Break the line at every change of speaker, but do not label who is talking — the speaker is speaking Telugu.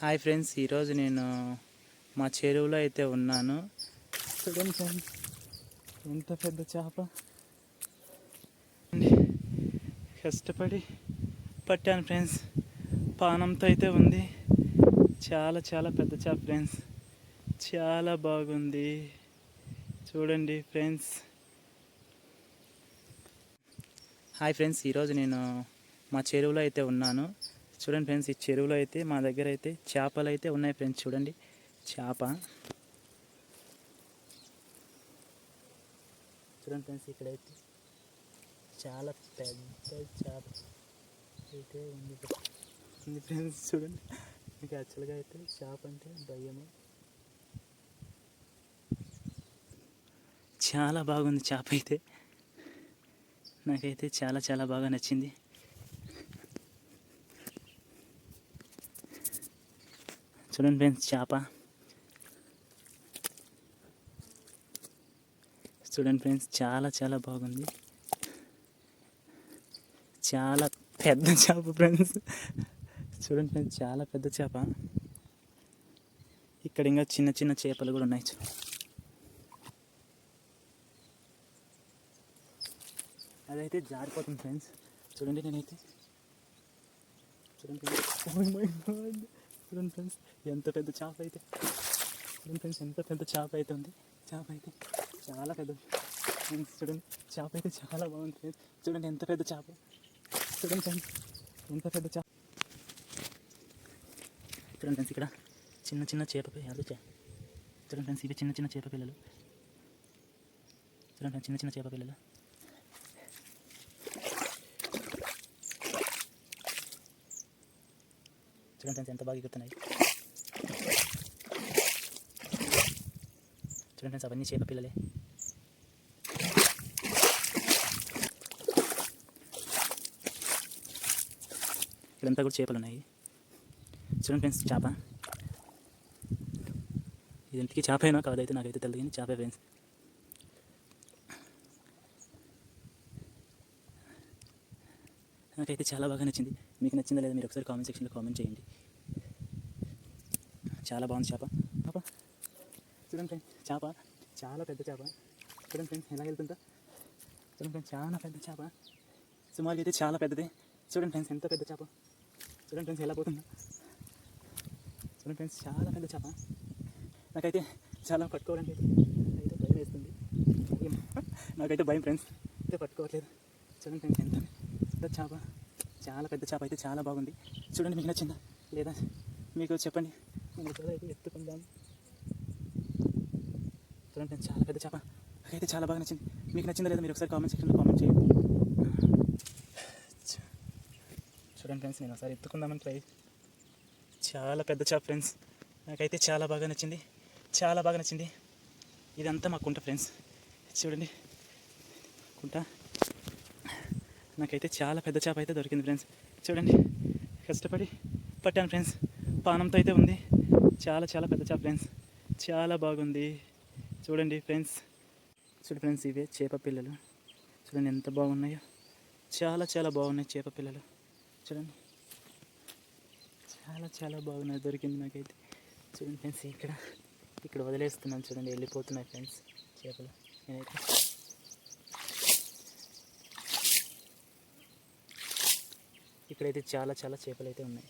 హాయ్ ఫ్రెండ్స్ ఈరోజు నేను మా చెరువులో అయితే ఉన్నాను. చూడండి ఫ్రెండ్స్ ఎంత పెద్ద చేప? కష్టపడి పట్టాను ఫ్రెండ్స్. పానంతో అయితే ఉంది. చాలా చాలా పెద్ద చేప ఫ్రెండ్స్. చాలా బాగుంది. చూడండి ఫ్రెండ్స్. హాయ్ ఫ్రెండ్స్ ఈరోజు నేను మా చెరువులో అయితే ఉన్నాను. చూడండి ఫ్రెండ్స్ ఈ చెరువులో అయితే మా దగ్గర అయితే చేపలు అయితే ఉన్నాయి ఫ్రెండ్స్ చూడండి. చేప. చూడండి ఫ్రెండ్స్ ఇక్కడైతే చాలా పెద్ద చేప అయితే ఉంది. ఉంది ఫ్రెండ్స్ చూడండి. మీకు యాక్చువల్గా అయితే చేప అంటే భయము. చాలా బాగుంది చేప అయితే. నాకైతే చాలా చాలా బాగా నచ్చింది. చూడండి ఫ్రెండ్స్ చేప చూడండి ఫ్రెండ్స్ చాలా చాలా బాగుంది. చాలా పెద్ద చేప ఫ్రెండ్స్ చూడండి ఫ్రెండ్స్ చాలా పెద్ద చేప. ఇక్కడ ఇంకా చిన్న చిన్న చేపలు కూడా ఉన్నాయి. అదైతే జారిపోతుంది ఫ్రెండ్స్ చూడండి నేనైతే. చూడండి. Oh చూడండి ఫ్రెండ్స్ ఎంత పెద్ద చేప అయితే? చూడండి ఫ్రెండ్స్ ఎంత పెద్ద చేప అయితే ఉంది? చేప అయితే చాలా పెద్ద ఫ్రెండ్స్ చూడండి చేప అయితే చాలా బాగుంది ఫ్రెండ్స్. చూడండి ఎంత పెద్ద చేప? చూడండి ఫ్రెండ్స్ ఎంత పెద్ద చేప? చూడండి ఫ్రెండ్స్ ఇక్కడ చిన్న చిన్న చేప పిల్లలు చే- చూడండి ఫ్రెండ్స్ ఇవి చిన్న చిన్న చేప పిల్లలు. చూడండి ఫ్రెండ్స్ చిన్న చిన్న చేప పిల్లలు. చూడండి ఫ్రెండ్స్ ఎంత బాగా ఎగురుతున్నాయి చూడండి ఫ్రెండ్స్ అవన్నీ చేప పిల్లలే ఇక్కడంతా కూడా చేపలు ఉన్నాయి చూడండి ఫ్రెండ్స్ చేప ఇది ఇంటికి చేప అయినా కాదైతే నాకైతే తెలియదు చేప చేపే ఫ్రెండ్స్ నాకైతే చాలా బాగా నచ్చింది. మీకు నచ్చిందా లేదా మీరు ఒకసారి కామెంట్ సెక్షన్లో కామెంట్ చేయండి. చాలా బాగుంది చేప. పాప చూడండి ఫ్రెండ్స్ చేప చాలా పెద్ద చేప. చూడండి ఫ్రెండ్స్ ఎలా వెళ్తుందా. చూడండి ఫ్రెండ్స్ చాలా పెద్ద చేప. సుమారుగా అయితే చాలా పెద్దది. చూడండి ఫ్రెండ్స్ ఎంత పెద్ద చేప. చూడండి ఫ్రెండ్స్ ఎలా పోతుందా. చూడండి ఫ్రెండ్స్ చాలా పెద్ద చేప. నాకైతే చాలా పట్టుకోవాలంటే అయితే భయం వేస్తుంది. నాకైతే భయం ఫ్రెండ్స్ అయితే పట్టుకోవట్లేదు. చూడండి ఫ్రెండ్స్ ఎంత పెద్ద చేప. చాలా పెద్ద చేప అయితే చాలా బాగుంది. చూడండి మీకు నచ్చిందా? లేదా? మీకు చెప్పండి. అయితే ఎత్తుకుందాం. చూడండి చాలా పెద్ద చేప. అయితే చాలా బాగా నచ్చింది. మీకు నచ్చిందా లేదా మీరు ఒకసారి కామెంట్ సెక్షన్లో కామెంట్ చేయండి. చూడండి ఫ్రెండ్స్ నేను ఒకసారి ఎత్తుకుందామని ట్రై చాలా పెద్ద చేప ఫ్రెండ్స్. నాకైతే చాలా బాగా నచ్చింది. చాలా బాగా నచ్చింది. ఇదంతా మా కుంట ఫ్రెండ్స్. చూడండి. కుంట. నాకైతే చాలా పెద్ద చేప అయితే దొరికింది ఫ్రెండ్స్ చూడండి కష్టపడి పట్టాను ఫ్రెండ్స్ పానంతో అయితే ఉంది. చాలా చాలా పెద్ద చేప ఫ్రెండ్స్ చాలా బాగుంది. చూడండి ఫ్రెండ్స్ చూడండి ఫ్రెండ్స్ ఇవే చేప పిల్లలు. చూడండి ఎంత బాగున్నాయో. చాలా చాలా బాగున్నాయి చేప పిల్లలు. చూడండి. చాలా చాలా బాగున్నాయి. దొరికింది నాకైతే. చూడండి ఫ్రెండ్స్ ఇక్కడ ఇక్కడ వదిలేస్తున్నాను. చూడండి వెళ్ళిపోతున్నాయి ఫ్రెండ్స్ చేపలు. నేనైతే ఇక్కడైతే చాలా చాలా చేపలు అయితే ఉన్నాయి.